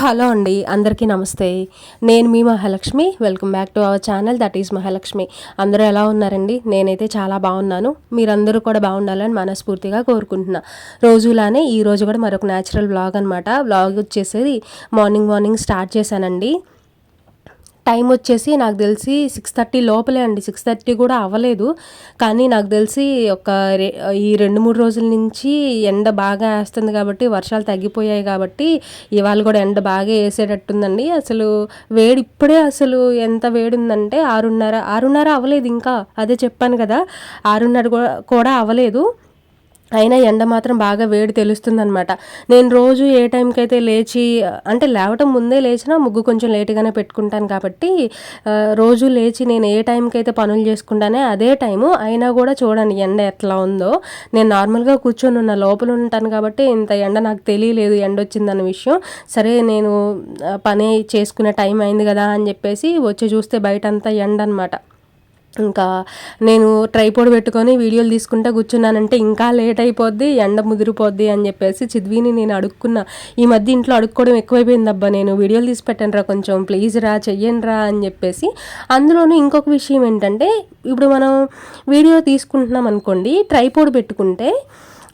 Hello అండి అందరికీ నమస్తే. నేను మీ Mahalakshmi welcome back to our channel that is Mahalakshmi. అందరూ ఎలా ఉన్నారండి? నేనైతే చాలా బాగున్నాను. మీరందరూ కూడా బాగుండాలని మనస్ఫూర్తిగా కోరుకుంటున్నా. రోజులానే ఈ రోజు కూడా మరొక న్యాచురల్ బ్లాగ్ అనమాట బ్లాగ్ వచ్చేసి మార్నింగ్ మార్నింగ్ స్టార్ట్ చేశానండి. టైం వచ్చేసి నాకు తెలిసి సిక్స్ థర్టీ లోపలే అండి. సిక్స్ థర్టీ కూడా అవ్వలేదు. కానీ నాకు తెలిసి ఒక ఈ రెండు మూడు రోజుల నుంచి ఎండ బాగా వేస్తుంది కాబట్టి వర్షాలు తగ్గిపోయాయి కాబట్టి ఇవాళ కూడా ఎండ బాగా వేసేటట్టుందండి. అసలు వేడి ఇప్పుడే అసలు ఎంత వేడి ఉందంటే ఆరున్నర ఆరున్నర అవ్వలేదు ఇంకా. అదే చెప్పాను కదా ఆరున్నర కూడా అవ్వలేదు. అయినా ఎండ మాత్రం బాగా వేడి తెలుస్తుందనమాట నేను రోజు ఏ టైంకి అయితే లేచి అంటే లేవటం ముందే లేచినా ముగ్గు కొంచెం లేటుగానే పెట్టుకుంటాను కాబట్టి రోజు లేచి నేను ఏ టైంకి అయితే పనులు చేసుకుంటానే అదే టైము. అయినా కూడా చూడండి ఎండ ఎట్లా ఉందో. నేను నార్మల్గా కూర్చొని ఉన్న లోపల ఉంటాను కాబట్టి ఇంత ఎండ నాకు తెలియలేదు ఎండ వచ్చిందన్న విషయం. సరే నేను పని చేసుకునే టైం అయింది కదా అని చెప్పేసి వచ్చి చూస్తే బయట అంతా ఎండ అనమాట ఇంకా నేను ట్రైపోడ్ పెట్టుకొని వీడియోలు తీసుకుంటా కూర్చున్నానంటే ఇంకా లేట్ అయిపోద్ది ఎండ ముదిరిపోద్ది అని చెప్పేసి చిద్విని నేను అడుక్కున్నా. ఈ మధ్య ఇంట్లో అడుక్కోవడం ఎక్కువైపోయింది అబ్బా నేను వీడియోలు తీసి పెట్టండి రా కొంచెం ప్లీజ్ రా చెయ్యండి రా అని చెప్పేసి. అందులోనూ ఇంకొక విషయం ఏంటంటే ఇప్పుడు మనం వీడియో తీసుకుంటున్నాం అనుకోండి ట్రైపోడ్ పెట్టుకుంటే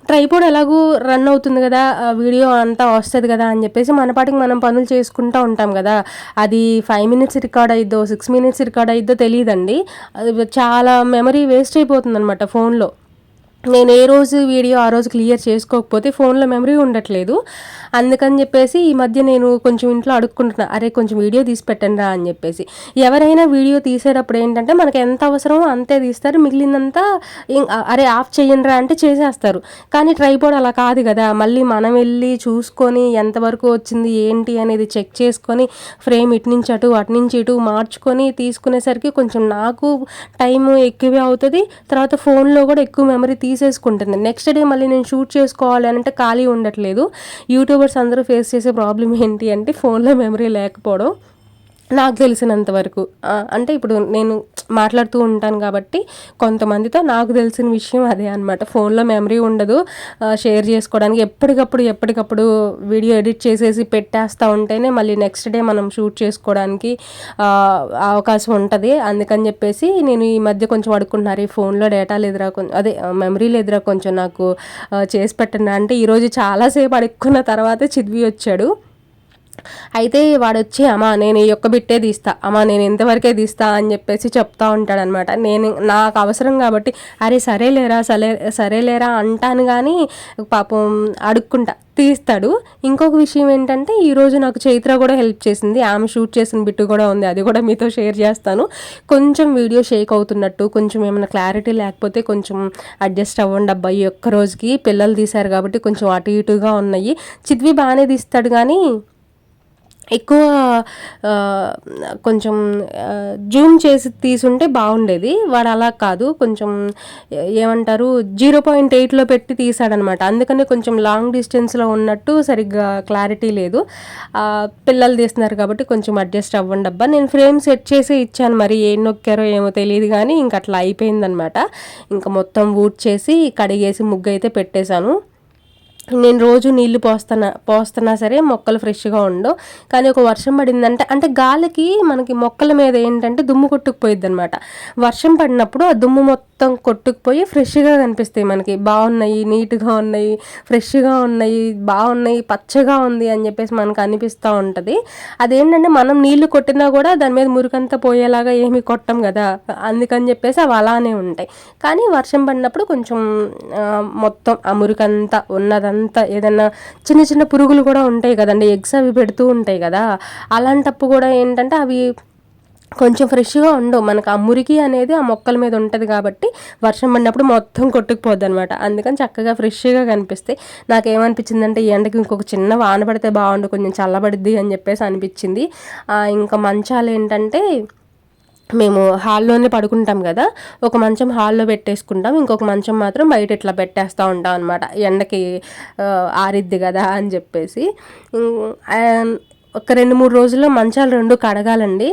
ట్రైపోడ్ ఎలాగూ రన్ అవుతుంది కదా వీడియో అంతా వస్తుంది కదా అని చెప్పేసి మన పాటికి మనం పనులు చేసుకుంటూ ఉంటాం కదా. అది ఫైవ్ మినిట్స్ రికార్డ్ అయిద్దో సిక్స్ మినిట్స్ రికార్డ్ అయిద్దో తెలియదండి. అది చాలా మెమరీ వేస్ట్ అయిపోతుంది అనమాట ఫోన్లో. నేను ఏ రోజు వీడియో ఆ రోజు క్లియర్ చేసుకోకపోతే ఫోన్లో మెమరీ ఉండట్లేదు. అందుకని చెప్పేసి ఈ మధ్య నేను కొంచెం ఇంట్లో అడుక్కుంటున్నా అరే కొంచెం వీడియో తీసి పెట్టండి అని చెప్పేసి. ఎవరైనా వీడియో తీసేటప్పుడు ఏంటంటే మనకి ఎంత అవసరమో అంతే తీస్తారు. మిగిలిందంతా అరే ఆఫ్ చేయండిరా అంటే చేసేస్తారు. కానీ ట్రైపోర్డ్ అలా కాదు కదా. మళ్ళీ మనం వెళ్ళి చూసుకొని ఎంతవరకు వచ్చింది ఏంటి అనేది చెక్ చేసుకొని ఫ్రేమ్ ఇటు నుంచి అటు అటు నుంచి ఇటు మార్చుకొని తీసుకునేసరికి కొంచెం నాకు టైం ఎక్కువే అవుతుంది. తర్వాత ఫోన్లో కూడా ఎక్కువ మెమరీ తీసేసుకుంటుంది నెక్స్ట్ డే మళ్ళీ నేను షూట్ చేసుకోవాలి అని అంటే ఖాళీ ఉండట్లేదు. యూట్యూబర్స్ అందరూ ఫేస్ చేసే ప్రాబ్లం ఏంటి అంటే ఫోన్లో మెమరీ లేకపోవడం. నాకు తెలిసినంత వరకు అంటే ఇప్పుడు నేను మాట్లాడుతూ ఉంటాను కాబట్టి కొంతమందితో నాకు తెలిసిన విషయం అదే అనమాట ఫోన్లో మెమరీ ఉండదు షేర్ చేసుకోవడానికి ఎప్పటికప్పుడు ఎప్పటికప్పుడు వీడియో ఎడిట్ చేసేసి పెట్టేస్తూ ఉంటేనే మళ్ళీ నెక్స్ట్ డే మనం షూట్ చేసుకోవడానికి అవకాశం ఉంటుంది. అందుకని చెప్పేసి నేను ఈ మధ్య కొంచెం అడుగుకుంటున్నారు ఈ ఫోన్లో డేటా లేదురా కొంచెం అదే మెమరీ లేదురా కొంచెం నాకు చేసి పెట్టండి. అంటే ఈరోజు చాలాసేపు అడుక్కున్న తర్వాతే చిద్వి వచ్చాడు. అయితే వాడు వచ్చి అమ్మా నేను ఈ యొక్క బిట్టే తీస్తా. అమ్మా నేను ఎంతవరకే తీస్తా అని చెప్పేసి చెప్తా ఉంటాడనమాట. నేను నాకు అవసరం కాబట్టి అరే సరేలేరా సరే సరేలేరా అంటాను కానీ పాపం అడుక్కుంటా. తీస్తాడు. ఇంకొక విషయం ఏంటంటే ఈరోజు నాకు చైత్ర కూడా హెల్ప్ చేసింది. ఆమె షూట్ చేసిన బిట్టు కూడా ఉంది. అది కూడా మీతో షేర్ చేస్తాను. కొంచెం వీడియో షేక్ అవుతున్నట్టు కొంచెం ఏమైనా క్లారిటీ లేకపోతే కొంచెం అడ్జస్ట్ అవ్వండి అబ్బాయి ఒక్క రోజుకి. పిల్లలు తీశారు కాబట్టి కొంచెం అటు ఇటుగా ఉన్నాయి. చిద్వి బాగానే తీస్తాడు కానీ ఎక్కువ కొంచెం జూమ్ చేసి తీసుంటే బాగుండేది. వాడు అలా కాదు. కొంచెం ఏమంటారు జీరో పాయింట్ ఎయిట్లో పెట్టి తీసాడనమాట. అందుకనే కొంచెం లాంగ్ డిస్టెన్స్లో ఉన్నట్టు సరిగ్గా క్లారిటీ లేదు. పిల్లలు తీస్తున్నారు కాబట్టి కొంచెం అడ్జస్ట్ అవ్వండి అబ్బా. నేను ఫ్రేమ్ సెట్ చేసి ఇచ్చాను. మరి ఏం నొక్కారో ఏమో తెలియదు కానీ ఇంక అట్లా అయిపోయిందనమాట. ఇంకా మొత్తం ఊడ్ చేసి కడిగేసి ముగ్గు అయితే పెట్టేశాను. నేను రోజు నీళ్ళు పోస్తున్నా పోస్తున్నా సరే మొక్కలు ఫ్రెష్గా ఉండవు కానీ ఒక వర్షం పడిందంటే అంటే గాలికి మనకి మొక్కల మీద ఏంటంటే దుమ్ము కొట్టుకుపోయిద్ది అనమాట వర్షం పడినప్పుడు ఆ దుమ్ము మొత్తం మొత్తం కొట్టుకుపోయి ఫ్రెష్గా కనిపిస్తాయి మనకి. బాగున్నాయి నీట్గా ఉన్నాయి ఫ్రెష్గా ఉన్నాయి బాగున్నాయి పచ్చగా ఉంది అని చెప్పేసి మనకు అనిపిస్తూ ఉంటుంది. అదేంటంటే మనం నీళ్ళు కొట్టినా కూడా దాని మీద మురికంతా పోయేలాగా ఏమి కొట్టం కదా. అందుకని చెప్పేసి అవి అలానే ఉంటాయి. కానీ వర్షం పడినప్పుడు కొంచెం మొత్తం ఆ మురికంతా ఉన్నదంతా ఏదన్నా చిన్న చిన్న పురుగులు కూడా ఉంటాయి కదండి. ఎగ్స్ అవి పెడుతూ ఉంటాయి కదా. అలాంటప్పుడు కూడా ఏంటంటే అవి కొంచెం ఫ్రెష్గా ఉండవు. మనకు ఆ మురికి అనేది ఆ మొక్కల మీద ఉంటుంది కాబట్టి వర్షం పడినప్పుడు మొత్తం కొట్టుకుపోద్ది అనమాట అందుకని చక్కగా ఫ్రెష్గా కనిపిస్తాయి. నాకేమనిపించిందంటే ఈ ఎండకి ఇంకొక చిన్న వాన పడితే బాగుండు కొంచెం చల్లబడిద్ది అని చెప్పేసి అనిపించింది. ఇంకా మంచాలు ఏంటంటే మేము హాల్లోనే పడుకుంటాం కదా ఒక మంచం హాల్లో పెట్టేసుకుంటాం ఇంకొక మంచం మాత్రం బయట ఇట్లా పెట్టేస్తూ ఉంటాం అనమాట ఎండకి ఆరిద్ది కదా అని చెప్పేసి. ఒక రెండు మూడు రోజుల్లో మంచాలు రెండు కడగాలండి.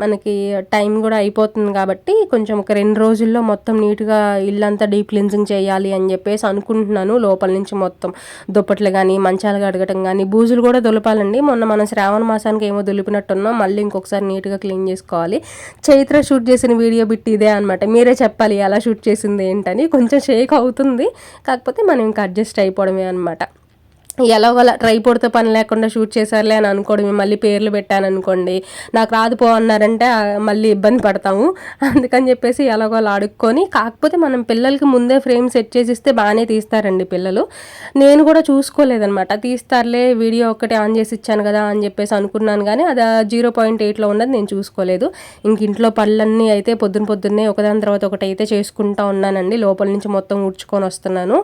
మనకి టైం కూడా అయిపోతుంది కాబట్టి కొంచెం ఒక రెండు రోజుల్లో మొత్తం నీట్గా ఇల్లంతా డీప్ క్లిన్జింగ్ చేయాలి అని చెప్పేసి అనుకుంటున్నాను. లోపల నుంచి మొత్తం దుప్పట్లు కానీ మంచాలు కడగటం కానీ బూజులు కూడా దులపాలండి. మొన్న మనం శ్రావణ మాసానికి ఏమో దులిపినట్టున్నాం. మళ్ళీ ఇంకొకసారి నీట్గా క్లీన్ చేసుకోవాలి. చైత్ర షూట్ చేసిన వీడియో బిట్టి ఇదే అనమాట మీరే చెప్పాలి ఎలా షూట్ చేసింది ఏంటని. కొంచెం షేక్ అవుతుంది. కాకపోతే మనం ఇంకా అడ్జస్ట్ అయిపోవడమే అనమాట ఎలాగోలా ట్రై ట్రైపోడ్తో పని లేకుండా షూట్ చేశారులే అని అనుకోవడం మళ్ళీ పేర్లు పెట్టాను అనుకోండి. నాకు రాదు పో అన్నారంటే మళ్ళీ ఇబ్బంది పడతాము. అందుకని చెప్పేసి ఎలాగోలా అడుక్కొని కాకపోతే మనం పిల్లలకి ముందే ఫ్రేమ్ సెట్ చేసి ఇస్తే బాగానే తీస్తారండి పిల్లలు. నేను కూడా చూసుకోలేదనమాట తీస్తారులే వీడియో ఒకటి ఆన్ చేసి ఇచ్చాను కదా అని చెప్పేసి అనుకున్నాను కానీ అది జీరో పాయింట్ ఎయిట్లో ఉన్నది నేను చూసుకోలేదు. ఇంక ఇంట్లో పళ్ళన్నీ అయితే పొద్దున పొద్దున్నే ఒకదాని తర్వాత ఒకటి అయితే చేసుకుంటా ఉన్నానండి. లోపల నుంచి మొత్తం ఊడ్చుకొని వస్తున్నాను.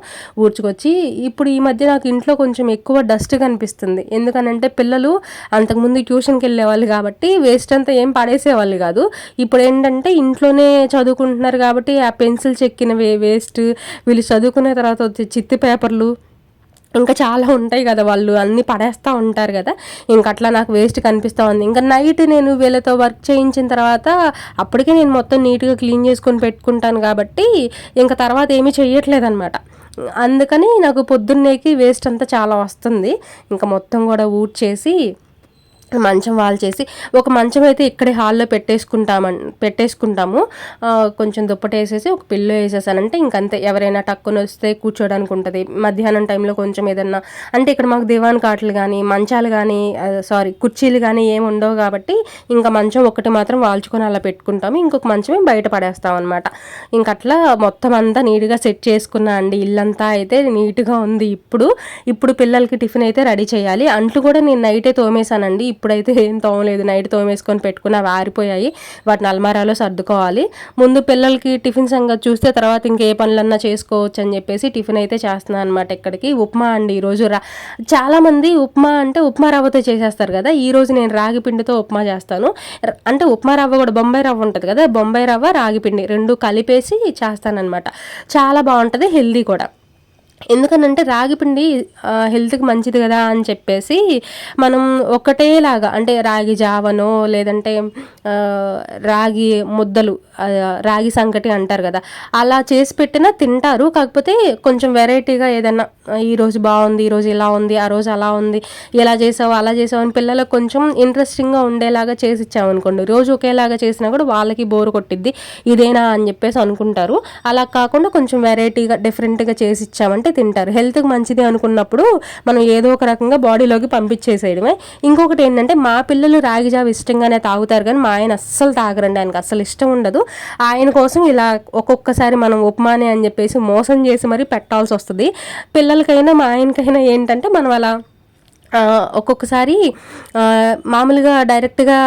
ఊడ్చుకొచ్చి ఇప్పుడు ఈ మధ్య నాకు ఇంట్లో కొంచెం కొంచెం ఎక్కువ డస్ట్ కనిపిస్తుంది. ఎందుకనంటే పిల్లలు అంతకుముందు ట్యూషన్కి వెళ్ళేవాళ్ళు కాబట్టి వేస్ట్ అంతా ఏం పడేసేవాళ్ళు కాదు. ఇప్పుడు ఏంటంటే ఇంట్లోనే చదువుకుంటున్నారు కాబట్టి ఆ పెన్సిల్ చెక్కిన వే వేస్ట్ వీళ్ళు చదువుకునే తర్వాత వచ్చే చిత్తి పేపర్లు ఇంకా చాలా ఉంటాయి కదా వాళ్ళు అన్నీ పడేస్తూ ఉంటారు కదా. ఇంక అట్లా నాకు వేస్ట్ కనిపిస్తూ ఉంది. ఇంకా నైట్ నేను వీళ్ళతో వర్క్ చేయించిన తర్వాత అప్పటికే నేను మొత్తం నీట్గా క్లీన్ చేసుకొని పెట్టుకుంటాను కాబట్టి ఇంకా తర్వాత ఏమీ చేయట్లేదనమాట అనమాట అందుకని నాకు పొద్దున్నేకి వేస్ట్ అంతా చాలా వస్తుంది. ఇంకా మొత్తం కూడా ఊడ్చేసి మంచం వాల్ చేసి ఒక మంచం అయితే ఇక్కడే హాల్లో పెట్టేసుకుంటామన్ పెట్టేసుకుంటాము. కొంచెం దుప్పట వేసేసి ఒక పిల్లో వేసేసానంటే ఇంకంతే. ఎవరైనా టక్కున వస్తే కూర్చోడానికి ఉంటుంది. మధ్యాహ్నం టైంలో కొంచెం ఏదన్నా అంటే ఇక్కడ మాకు దివాన్ కాట్లు కానీ మంచాలు కానీ సారీ కుర్చీలు కానీ ఏమి ఉండవు కాబట్టి ఇంకా మంచం ఒకటి మాత్రం వాల్చుకొని అలా పెట్టుకుంటాము. ఇంకొక మంచమే బయట పడేస్తాం అనమాట ఇంకట్లా మొత్తం అంతా నీట్గా సెట్ చేసుకున్నా అండి. ఇల్లంతా అయితే నీట్గా ఉంది ఇప్పుడు. ఇప్పుడు పిల్లలకి టిఫిన్ అయితే రెడీ చేయాలి. అంట్లు కూడా నేను నైటే తోమేశానండి. ఇప్పుడైతే ఏం తోమలేదు. నైట్ తోమేసుకొని పెట్టుకుని అవి ఆరిపోయాయి. వాటిని అల్మారాలో సర్దుకోవాలి. ముందు పిల్లలకి టిఫిన్ సంగతి చూస్తే తర్వాత ఇంకే పనులన్నా చేసుకోవచ్చు అని చెప్పేసి టిఫిన్ అయితే చేస్తున్నాను అనమాట ఇక్కడికి. ఉప్మా అండి ఈరోజు రా చాలామంది ఉప్మా అంటే ఉప్మా రవ్వతో చేసేస్తారు కదా. ఈరోజు నేను రాగి పిండితో ఉప్మా చేస్తాను. అంటే ఉప్మా రవ్వ కూడా బొంబాయి రవ్వ ఉంటుంది కదా. బొంబాయి రవ్వ రాగి పిండి రెండు కలిపేసి చేస్తానన్నమాట. చాలా బాగుంటుంది హెల్దీ కూడా. ఎందుకనంటే రాగి పిండి హెల్త్కి మంచిది కదా అని చెప్పేసి మనం ఒకటేలాగా అంటే రాగి జావనో లేదంటే రాగి ముద్దలు రాగి సంకటి అంటారు కదా అలా చేసి పెట్టినా తింటారు. కాకపోతే కొంచెం వెరైటీగా ఏదన్నా ఈరోజు బాగుంది ఈరోజు ఇలా ఉంది ఆ రోజు అలా ఉంది ఇలా చేసావు అలా చేసావు అని పిల్లలకు కొంచెం ఇంట్రెస్టింగ్గా ఉండేలాగా చేసి ఇచ్చామనుకోండి రోజు ఒకేలాగా చేసినా కూడా వాళ్ళకి బోరు కొట్టిద్ది ఇదేనా అని చెప్పేసి అనుకుంటారు. అలా కాకుండా కొంచెం వెరైటీగా డిఫరెంట్గా చేసి ఇచ్చామంటే తింటారు. హెల్త్కి మంచిది అనుకున్నప్పుడు మనం ఏదో ఒక రకంగా బాడీలోకి పంపించేసేయడమే. ఇంకొకటి ఏంటంటే మా పిల్లలు రాగి జావ ఇష్టంగానే తాగుతారు కానీ మా ఆయన అస్సలు తాగరండి ఆయనకు. అస్సలు ఇష్టం ఉండదు. ఆయన కోసం ఇలా ఒక్కొక్కసారి మనం ఉప్మానే అని చెప్పేసి మోసం చేసి మరీ పెట్టాల్సి వస్తుంది. పిల్లలకైనా మా ఆయనకైనా ఏంటంటే మనం అలా ఒక్కొక్కసారి మామూలుగా డైరెక్ట్గా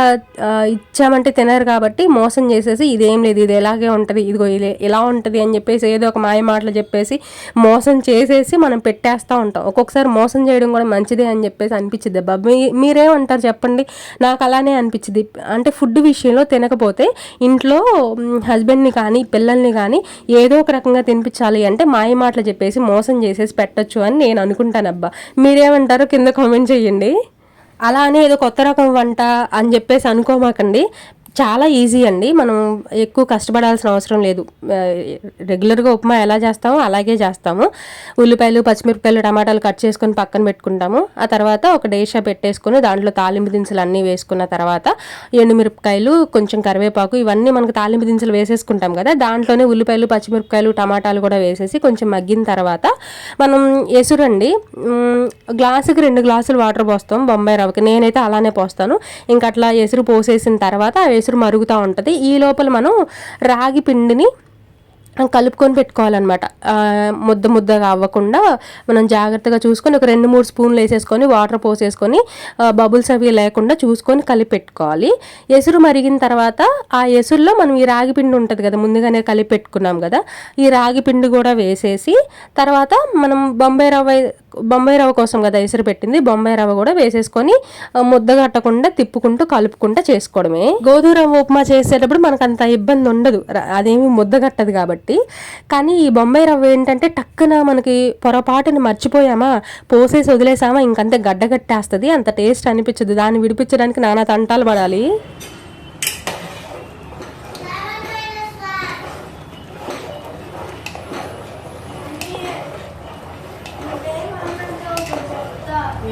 ఇచ్చామంటే తినరు కాబట్టి మోసం చేసేసి ఇదేం లేదు ఇది ఎలాగే ఉంటుంది ఇదిగో ఇది ఇలా ఉంటుంది అని చెప్పేసి ఏదో ఒక మాయ మాటలు చెప్పేసి మోసం చేసేసి మనం పెట్టేస్తూ ఉంటాం. ఒక్కొక్కసారి మోసం చేయడం కూడా మంచిదే అని చెప్పేసి అనిపించింది అబ్బా మీ మీరేమంటారు చెప్పండి? నాకు అలానే అనిపించింది అంటే ఫుడ్ విషయంలో తినకపోతే ఇంట్లో హస్బెండ్ని కానీ పిల్లల్ని కానీ ఏదో ఒక రకంగా తినిపించాలి అంటే మాయ మాటలు చెప్పేసి మోసం చేసేసి పెట్టొచ్చు అని నేను అనుకుంటాను అబ్బా మీరేమంటారో కింద కామెంట్ చేయండి. అలా అని ఏదో కొత్త రకం వంట అని చెప్పేసి అనుకోమాకండి. చాలా ఈజీ అండి. మనం ఎక్కువ కష్టపడాల్సిన అవసరం లేదు. రెగ్యులర్గా ఉప్మా ఎలా చేస్తామో అలాగే చేస్తాము. ఉల్లిపాయలు పచ్చిమిరపకాయలు టమాటాలు కట్ చేసుకొని పక్కన పెట్టుకుంటాము. ఆ తర్వాత ఒక డేషా పెట్టేసుకొని దాంట్లో తాలింపు దినుసులు అన్నీ వేసుకున్న తర్వాత ఎండుమిరపకాయలు కొంచెం కరివేపాకు ఇవన్నీ మనకు తాలింపు దినుసులు వేసేసుకుంటాం కదా. దాంట్లోనే ఉల్లిపాయలు పచ్చిమిరపకాయలు టమాటాలు కూడా వేసేసి కొంచెం మగ్గిన తర్వాత మనం ఎసురండి. గ్లాసుకి రెండు గ్లాసులు వాటర్ పోస్తాం బొంబాయి రవ్వకి. నేనైతే అలానే పోస్తాను. ఇంకా అట్లా ఎసురు పోసేసిన తర్వాత ఆ మరుగుతూ ఉంటుంది. ఈ లోపల మనం రాగి పిండిని కలుపుకొని పెట్టుకోవాలన్నమాట. ముద్ద ముద్దగా అవ్వకుండా మనం జాగ్రత్తగా చూసుకొని ఒక రెండు మూడు స్పూన్లు వేసేసుకొని వాటర్ పోసేసుకొని బబుల్స్ అవి లేకుండా చూసుకొని కలిపి పెట్టుకోవాలి. ఎసురు మరిగిన తర్వాత ఆ ఎసురులో మనం ఈ రాగి పిండి ఉంటుంది కదా ముందుగానే కలిపి పెట్టుకున్నాం కదా ఈ రాగి పిండి కూడా వేసేసి తర్వాత మనం బొంబాయి రవ్వ బొంబాయి రవ్వ కోసం కదా ఎసురు పెట్టింది బొంబాయి రవ్వ కూడా వేసేసుకొని ముద్దగట్టకుండా ముద్ద కట్టకుండా తిప్పుకుంటూ కలుపుకుంటూ చేసుకోవడమే. గోధుమ రవ్వ ఉప్మా చేసేటప్పుడు మనకు అంత ఇబ్బంది ఉండదు అదేమి ముద్ద కట్టదు కాబట్టి. పెట్టి కానీ ఈ బొంబాయి రవ్వ ఏంటంటే టక్కున మనకి పొరపాటుని మర్చిపోయామా పోసేసి వదిలేసామా ఇంకంతే గడ్డ కట్టేస్తుంది అంత టేస్ట్ అనిపించదు. దాన్ని విడిపించడానికి నానా తంటాలు పడాలి.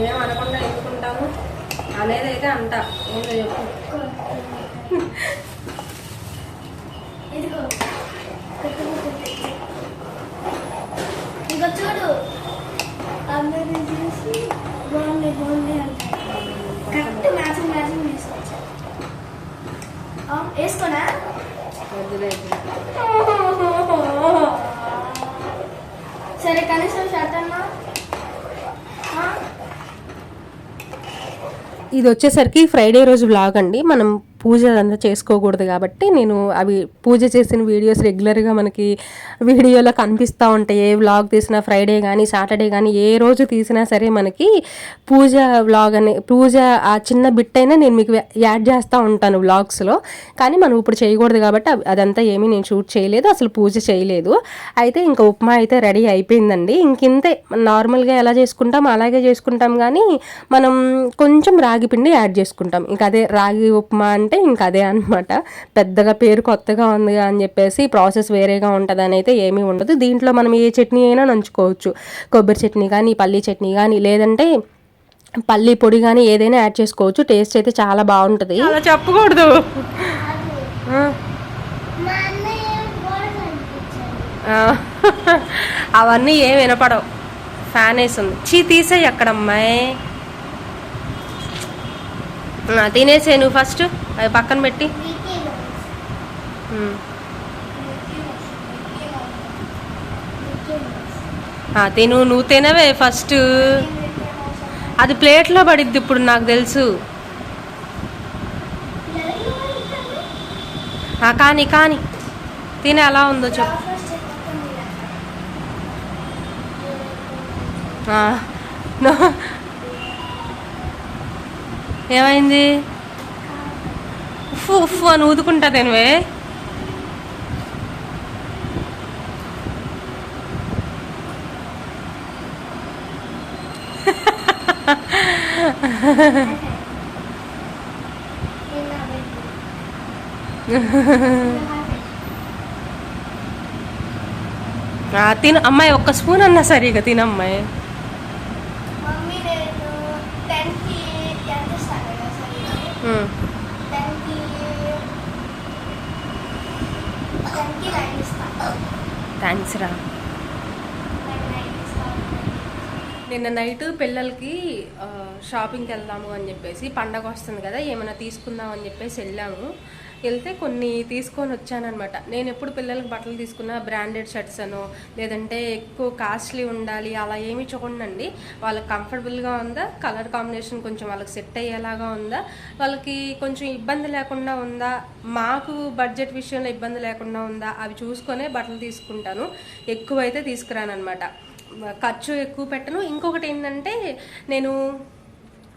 ఏం అనకుండా ఎందుకుంటాము అంట ఏంటో చెప్పు. ఇదిగో చూడు. అందరిని చూసి బాగుంది బాగుంది అంటారు కరెక్ట్ మ్యాచింగ్ మ్యాచింగ్ వేసుకోవచ్చు. వేసుకోనా? సరే కనీసం షర్ట్ అన్నా. ఇది వచ్చేసరికి ఫ్రైడే రోజు బ్లాగ్ అండి. మనం పూజ అంతా చేసుకోకూడదు కాబట్టి నేను అవి పూజ చేసిన వీడియోస్ రెగ్యులర్గా మనకి వీడియోలో కనిపిస్తూ ఉంటాయి. ఏ వ్లాగ్ తీసినా ఫ్రైడే కానీ సాటర్డే కానీ ఏ రోజు తీసినా సరే మనకి పూజ వ్లాగ్ అనే పూజ ఆ చిన్న బిట్ అయినా నేను మీకు యాడ్ చేస్తూ ఉంటాను వ్లాగ్స్లో. కానీ మనం ఇప్పుడు చేయకూడదు కాబట్టి అదంతా ఏమీ నేను షూట్ చేయలేదు అసలు పూజ చేయలేదు. అయితే ఇంకా ఉప్మా అయితే రెడీ అయిపోయిందండి. ఇంకింతే నార్మల్గా ఎలా చేసుకుంటాం అలాగే చేసుకుంటాం కానీ మనం కొంచెం రాగి పిండి యాడ్ చేసుకుంటాం. ఇంకా అదే రాగి ఉప్మా అంటే ఇంకా అదే అనమాట పెద్దగా పేరు కొత్తగా ఉంది అని చెప్పేసి ప్రాసెస్ వేరేగా ఉంటుంది అయితే ఏమీ ఉండదు. దీంట్లో మనం ఏ చట్నీ అయినా నంచుకోవచ్చు. కొబ్బరి చట్నీ కానీ పల్లీ చట్నీ కానీ లేదంటే పల్లి పొడి కానీ ఏదైనా యాడ్ చేసుకోవచ్చు. టేస్ట్ అయితే చాలా బాగుంటుంది. అలా చెప్పకూడదు. అవన్నీ ఏం వినపడవు. ఫ్యాన్ వేసింది. చీ తీసేయి అక్కడ అమ్మాయి ఆ, తినేసే నువ్వు ఫస్ట్ అవి పక్కన పెట్టి. తిను నువ్వు తినవే ఫస్ట్ అది ప్లేట్లో పడిద్ది ఇప్పుడు నాకు తెలుసు. కానీ కానీ. తినే ఎలా ఉందో చెప్పు. ఆ, ఏమైంది? ఉఫ్ ఉఫ్ అని ఊదుకుంటా తినవే. తిన తిను. అమ్మాయి ఒక్క స్పూన్ అన్నా సరిగా తినమ్మాయి మమ్మీ నేను టెన్కి ఎంత ఇస్తాను కదా థ్యాంక్స్ రా. నైన్ ఇస్తాను నిన్న నైట్ పిల్లలకి షాపింగ్కి వెళ్దాము అని చెప్పేసి పండగ వస్తుంది కదా ఏమైనా తీసుకుందాం అని చెప్పేసి వెళ్ళాము. వెళ్తే కొన్ని తీసుకొని వచ్చానమాట నేను ఎప్పుడు పిల్లలకు బట్టలు తీసుకున్నా బ్రాండెడ్ షర్ట్స్ అనో లేదంటే ఎక్కువ కాస్ట్లీ ఉండాలి అలా ఏమి చూడండి వాళ్ళకి కంఫర్టబుల్గా ఉందా? కలర్ కాంబినేషన్ కొంచెం వాళ్ళకి సెట్ అయ్యేలాగా ఉందా? వాళ్ళకి కొంచెం ఇబ్బంది లేకుండా ఉందా? మాకు బడ్జెట్ విషయంలో ఇబ్బంది లేకుండా ఉందా? అవి చూసుకొనే బట్టలు తీసుకుంటాను. ఎక్కువైతే తీసుకురానమాట ఖర్చు ఎక్కువ పెట్టను. ఇంకొకటి ఏంటంటే నేను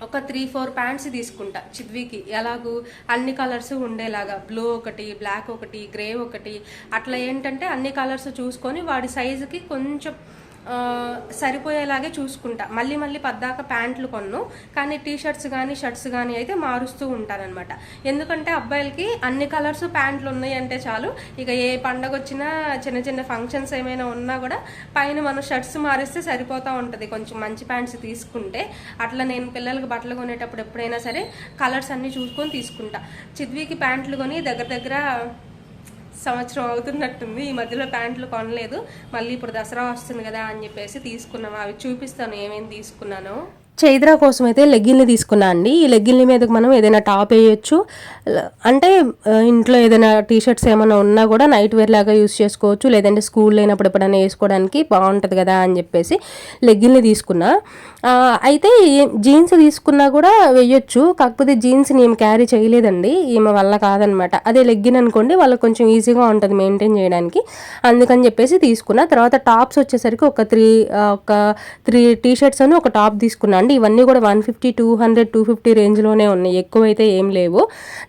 ఒక త్రీ ఫోర్ ప్యాంట్స్ తీసుకుంటా చిద్వికి. ఎలాగూ అన్ని కలర్స్ ఉండేలాగా. బ్లూ ఒకటి బ్లాక్ ఒకటి గ్రే ఒకటి. అట్లా ఏంటంటే అన్ని కలర్స్ చూసుకొని వాడి సైజుకి కొంచెం సరిపోయేలాగే చూసుకుంటా. మళ్ళీ మళ్ళీ పద్దాక ప్యాంట్లు కొన్ను కానీ టీ షర్ట్స్ కానీ షర్ట్స్ కానీ అయితే మారుస్తూ ఉంటానన్నమాట. ఎందుకంటే అబ్బాయిలకి అన్ని కలర్స్ ప్యాంట్లు ఉన్నాయి అంటే చాలు. ఇక ఏ పండగ వచ్చినా చిన్న చిన్న ఫంక్షన్స్ ఏమైనా ఉన్నా కూడా పైన మనం షర్ట్స్ మారిస్తే సరిపోతూ ఉంటుంది. కొంచెం మంచి ప్యాంట్స్ తీసుకుంటే అట్లా నేను పిల్లలకి బట్టలు కొనేటప్పుడు ఎప్పుడైనా సరే కలర్స్ అన్నీ చూసుకొని తీసుకుంటా. చిద్వికి ప్యాంట్లు కొని దగ్గర దగ్గర సంవత్సరం అవుతున్నట్టుంది. ఈ మధ్యలో ప్యాంట్లు కొనలేదు. మళ్ళీ ఇప్పుడు దసరా వస్తుంది కదా అని చెప్పేసి తీసుకున్నాము అవి చూపిస్తాను ఏమేమి తీసుకున్నానో. చైద్రా కోసం అయితే లెగ్గిల్ని తీసుకున్నా అండి. ఈ లెగ్గిన్ల మీదకి మనం ఏదైనా టాప్ వేయొచ్చు. అంటే ఇంట్లో ఏదైనా టీషర్ట్స్ ఏమైనా ఉన్నా కూడా నైట్ వేర్ లాగా యూస్ చేసుకోవచ్చు. లేదంటే స్కూల్ లేనప్పుడు ఎప్పుడైనా వేసుకోవడానికి బాగుంటుంది కదా అని చెప్పేసి లెగ్గిల్ని తీసుకున్నా. అయితే జీన్స్ తీసుకున్నా కూడా వేయొచ్చు. కాకపోతే జీన్స్ నేను క్యారీ చేయలేదండి. ఈమె వల్ల కాదనమాట. అదే లెగ్గిన్ అనుకోండి వాళ్ళకి కొంచెం ఈజీగా ఉంటుంది మెయింటైన్ చేయడానికి. అందుకని చెప్పేసి తీసుకున్నా. తర్వాత టాప్స్ వచ్చేసరికి ఒక త్రీ ఒక త్రీ టీషర్ట్స్ అని ఒక టాప్ తీసుకున్నాను అండి ఇవన్నీ కూడా one fifty two hundred two fifty రేంజ్లోనే ఉన్నాయి. ఎక్కువ అయితే ఏం లేవు.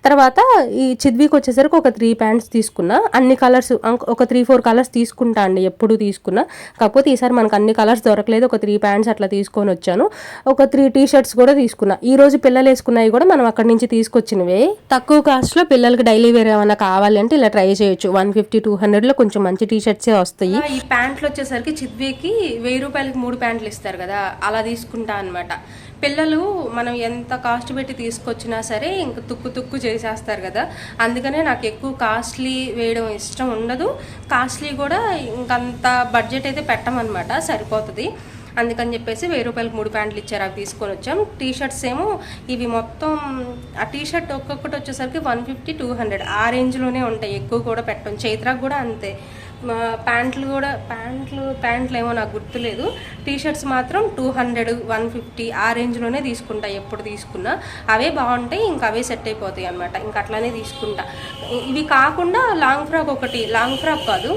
తర్వాత ఈ చిద్వీకి వచ్చేసరికి ఒక త్రీ ప్యాంట్స్ తీసుకున్నా. అన్ని కలర్స్ ఒక త్రీ ఫోర్ కలర్స్ తీసుకుంటా అండి ఎప్పుడు తీసుకున్నా. కాకపోతే ఈసారి మనకు అన్ని కలర్స్ దొరకలేదు. ఒక త్రీ ప్యాంట్స్ అట్లా తీసుకొని వచ్చాను. ఒక త్రీ టీ షర్ట్స్ కూడా తీసుకున్నా. ఈ రోజు పిల్లలు వేసుకున్నవి కూడా మనం అక్కడి నుంచి తీసుకొచ్చినవే. తక్కువ కాస్ట్లో పిల్లలకి డైలీ వేర్ ఏమైనా కావాలి అంటే ఇలా ట్రై చేయొచ్చు. వన్ ఫిఫ్టీ టూ హండ్రెడ్లో కొంచెం మంచి టీ షర్ట్సే వస్తాయి ఈ ప్యాంట్లు వచ్చేసరికి చిద్వీకి వెయ్యి రూపాయలకి మూడు ప్యాంట్లు ఇస్తారు కదా. అలా తీసుకుంటా అనమాట పిల్లలు మనం ఎంత కాస్ట్ పెట్టి తీసుకొచ్చినా సరే ఇంక తుక్కు తుక్కు చేసేస్తారు కదా. అందుకనే నాకు ఎక్కువ కాస్ట్లీ వేయడం ఇష్టం ఉండదు. కాస్ట్లీ కూడా ఇంకంత బడ్జెట్ అయితే పెట్టమన్నమాట సరిపోతుంది. అందుకని చెప్పేసి వెయ్యి రూపాయలకి మూడు ప్యాంట్లు ఇచ్చారు అవి తీసుకొని వచ్చాం. టీ షర్ట్స్ ఏమో ఇవి మొత్తం ఆ టీ షర్ట్ ఒక్కొక్కటి వచ్చేసరికి వన్ ఫిఫ్టీ టూ హండ్రెడ్ ఆ రేంజ్లోనే ఉంటాయి. ఎక్కువ కూడా పెట్టం. చైత్రాకు కూడా అంతే. ప్యాంట్లు కూడా ప్యాంట్లు ప్యాంట్లు ఏమో నాకు గుర్తులేదు. టీ షర్ట్స్ మాత్రం టూ హండ్రెడ్ వన్ ఫిఫ్టీ ఆ రేంజ్లోనే తీసుకుంటా ఎప్పుడు తీసుకున్నా. అవే బాగుంటాయి ఇంకా అవే సెట్ అయిపోతాయి అనమాట ఇంకా అట్లానే తీసుకుంటా. ఇవి కాకుండా లాంగ్ ఫ్రాక్ ఒకటి లాంగ్ ఫ్రాక్ కాదు.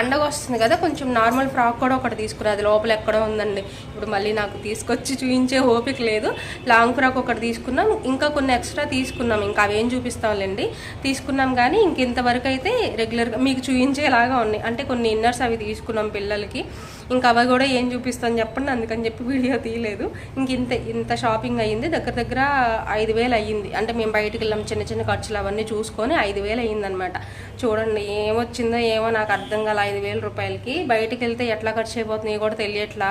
పండగ వస్తుంది కదా కొంచెం నార్మల్ ఫ్రాక్ కూడా ఒకటి తీసుకురా అది లోపల ఎక్కడో ఉందండి. ఇప్పుడు మళ్ళీ నాకు తీసుకొచ్చి చూపించే ఓపిక లేదు. లాంగ్ ఫ్రాక్ ఒకటి తీసుకున్నాం ఇంకా కొన్ని ఎక్స్ట్రా తీసుకున్నాం. ఇంకా అవేం చూపిస్తాంలేండి. తీసుకున్నాం కానీ ఇంక ఇంతవరకు అయితే రెగ్యులర్గా మీకు చూపించేలాగా ఉన్నాయి. అంటే కొన్ని ఇన్నర్స్ అవి తీసుకున్నాం పిల్లలకి. ఇంకా అవి కూడా ఏం చూపిస్తాను చెప్పండి అందుకని చెప్పి వీడియో తీయలేదు. ఇంక ఇంత ఇంత షాపింగ్ అయ్యింది. దగ్గర దగ్గర ఐదు వేలు అయ్యింది. అంటే మేము బయటకు వెళ్ళాం చిన్న చిన్న ఖర్చులు అవన్నీ చూసుకొని ఐదు వేలు అయ్యిందనమాట. చూడండి ఏమొచ్చిందో ఏమో నాకు అర్థం కాల ఐదు వేల రూపాయలకి. బయటకు వెళ్తే ఎట్లా ఖర్చు అయిపోతున్నాయో కూడా తెలియట్లా.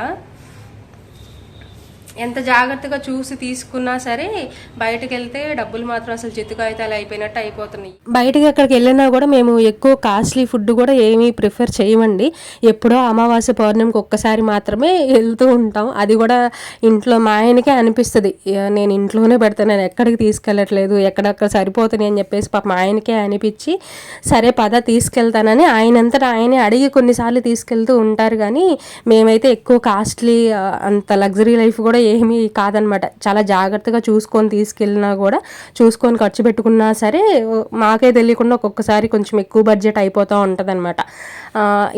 ఎంత జాగ్రత్తగా చూసి తీసుకున్నా సరే బయటకు వెళ్తే డబ్బులు మాత్రం అసలు చిత్తుకాయితాలు అయిపోయినట్టు అయిపోతున్నాయి. బయటకి ఎక్కడికి వెళ్ళినా కూడా మేము ఎక్కువ కాస్ట్లీ ఫుడ్ కూడా ఏమీ ప్రిఫర్ చేయమండి. ఎప్పుడో అమావాస్య పౌర్ణమికి ఒక్కసారి మాత్రమే వెళ్తూ ఉంటాం. అది కూడా ఇంట్లో మా ఆయనకే అనిపిస్తుంది. నేను ఇంట్లోనే పెడతాను నేను ఎక్కడికి తీసుకెళ్ళట్లేదు ఎక్కడక్కడ సరిపోతున్నాయి అని చెప్పేసి పాప మా ఆయనకే అనిపించి సరే పద తీసుకెళ్తానని ఆయనంతటా ఆయనే అడిగి కొన్నిసార్లు తీసుకెళ్తూ ఉంటారు. కానీ మేమైతే ఎక్కువ కాస్ట్లీ అంత లగ్జరీ లైఫ్ కూడా ఏమీ కాదనమాట. చాలా జాగ్రత్తగా చూసుకొని తీసుకెళ్ళినా కూడా చూసుకొని ఖర్చు పెట్టుకున్నా సరే మాకే తెలియకుండా ఒక్కొక్కసారి కొంచెం ఎక్కువ బడ్జెట్ అయిపోతూ ఉంటుంది అనమాట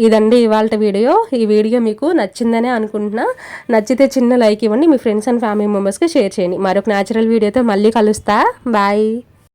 ఇదండి ఇవాళ వీడియో. ఈ వీడియో మీకు నచ్చిందనే అనుకుంటున్నా. నచ్చితే చిన్న లైక్ ఇవ్వండి. మీ ఫ్రెండ్స్ అండ్ ఫ్యామిలీ మెంబర్స్కి షేర్ చేయండి. మరొక న్యాచురల్ వీడియోతో మళ్ళీ కలుస్తా. బాయ్.